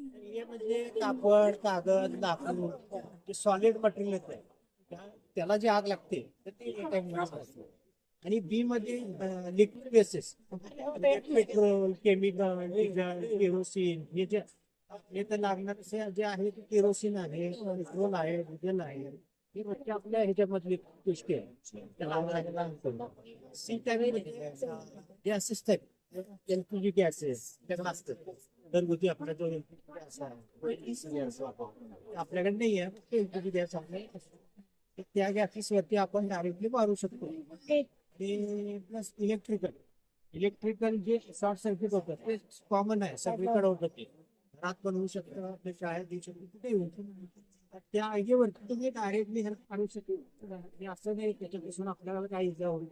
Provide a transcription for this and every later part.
हे म्हणजे कापड कागद लाकूड सॉलिड मटेरियल येत त्या- त्याला जी आग लागते तर असते. आणि बी मध्ये liquid basis petrol chemical diesel kerosene हे जे हे तर लागणार जे आहे ते केरोसिन आहे पेट्रोल आहे डिझेल आहे. ही म्हणजे आपल्या ह्याच्यामधली गोष्टी आहे. त्याला सी गॅस असतात एलपीजी गॅसेस त्याला असतात घरगुती आपल्या जो आपल्याकडे नाही आहे गॅस आपल्याकडे त्या गॅसेस वरती आपण डायरेक्टली मारू शकतो. ते प्लस इलेक्ट्रिकल इलेक्ट्रिकल जे शॉर्ट सर्किट होतं ते कॉमन आहे सगळीकडे होतं ते. घरात पण होऊ शकतं आपल्या शाळेत देऊ शकतो कुठेही होऊ त्या आयडियावरती तुम्ही डायरेक्टली हेल्प काढू शकतो. असं नाही त्याच्यापासून आपल्याला काही इजा होईल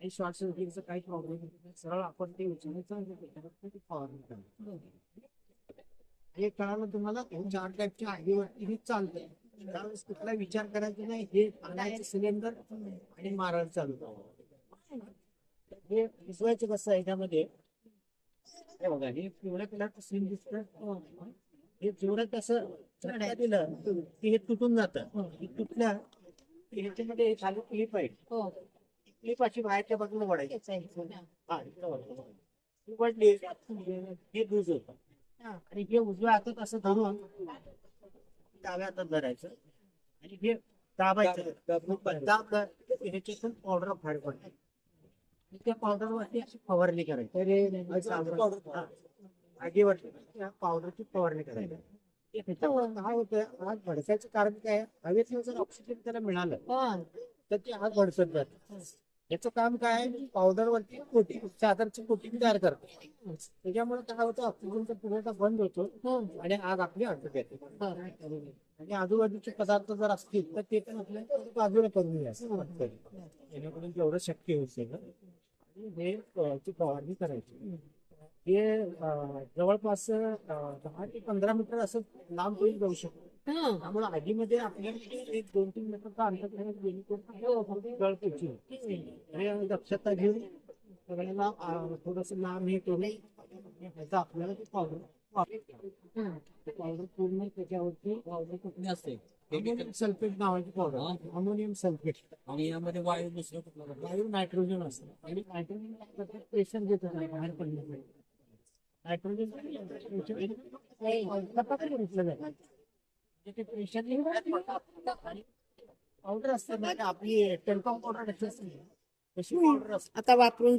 आणि शॉर्ट सर्किटचा काही प्रॉब्लेम सरळ आपण ते करायची. हे कळालं तुम्हाला हे चार टाईपच्या आयडीवरती हे चालतं त्यावेळेस कुठला विचार करायचा नाही हे पाण्याचे सिलेंडर आणि मारळ चालू. हे भिजवायचं कसं हे बघा हे पिवळ्या कलरचं सीन दिसतं हे जेवढं कसं दिलं की हे तुटून जातं. हे तुटलं की ह्याच्यामध्ये खाली क्लिप आहे हो. क्लिप अशी बाहेरच्या बाजूला वडायची. हा इकडं वडली हे. लूज होतं. हा. आणि हे उजव्या हातात असं धरून डाव्या हातात धरायचं. आणि हे दाबायचं. दाबलं पावडर बाहेर पडते त्या पावडरवरती अशी फवारणी करायची. हा. आगीवरती त्या पावडरची फवारणी करायची. होतं. आग भडकायचं कारण काय? हवेतलं जर ऑक्सिजन त्याला मिळालं हा. तर ती आग भडकत जाते. याचं काम काय? पावडर वरती कोटिंग चादरची कोटिंग तयार करते. त्याच्यामुळे काय होतं ऑक्सिजनचा पुरवठा बंद होतो. आणि आग आपली अटक येते. आणि आजूबाजूचे पदार्थ जर असतील तर ते पण आपल्याला बाजूला करून घ्यायचं जेणेकरून जेवढं शक्य होईल हे ची फवारणी करायची. हे जवळपास दहा ते पंधरा मीटर असं लांब होईल जाऊ शकतो. त्यामुळे आगीमध्ये आपल्याला एक दोन तीन मीटरचा अंतर दक्षता घेऊन सगळ्यांना थोडस लांब हे करून आपल्याला ते पावडर. पावडर पूर्ण त्याच्यावरती पावडर कुठली असते अमोनियम सल्फेट नावाची पावडर अमोनियम सल्फेट. आणि यामध्ये वायू दुसरं कुठलं वायू नायट्रोजन असतं. आणि नायट्रोजन प्रेशर घेतो नाही बाहेर पडण्यासाठी. नायट्रोजन घेतलं ते प्रेशर आणि पावडर असतं ना आपली टेल्कॉम पावडर असते. तशी पावडर असते आता वापरून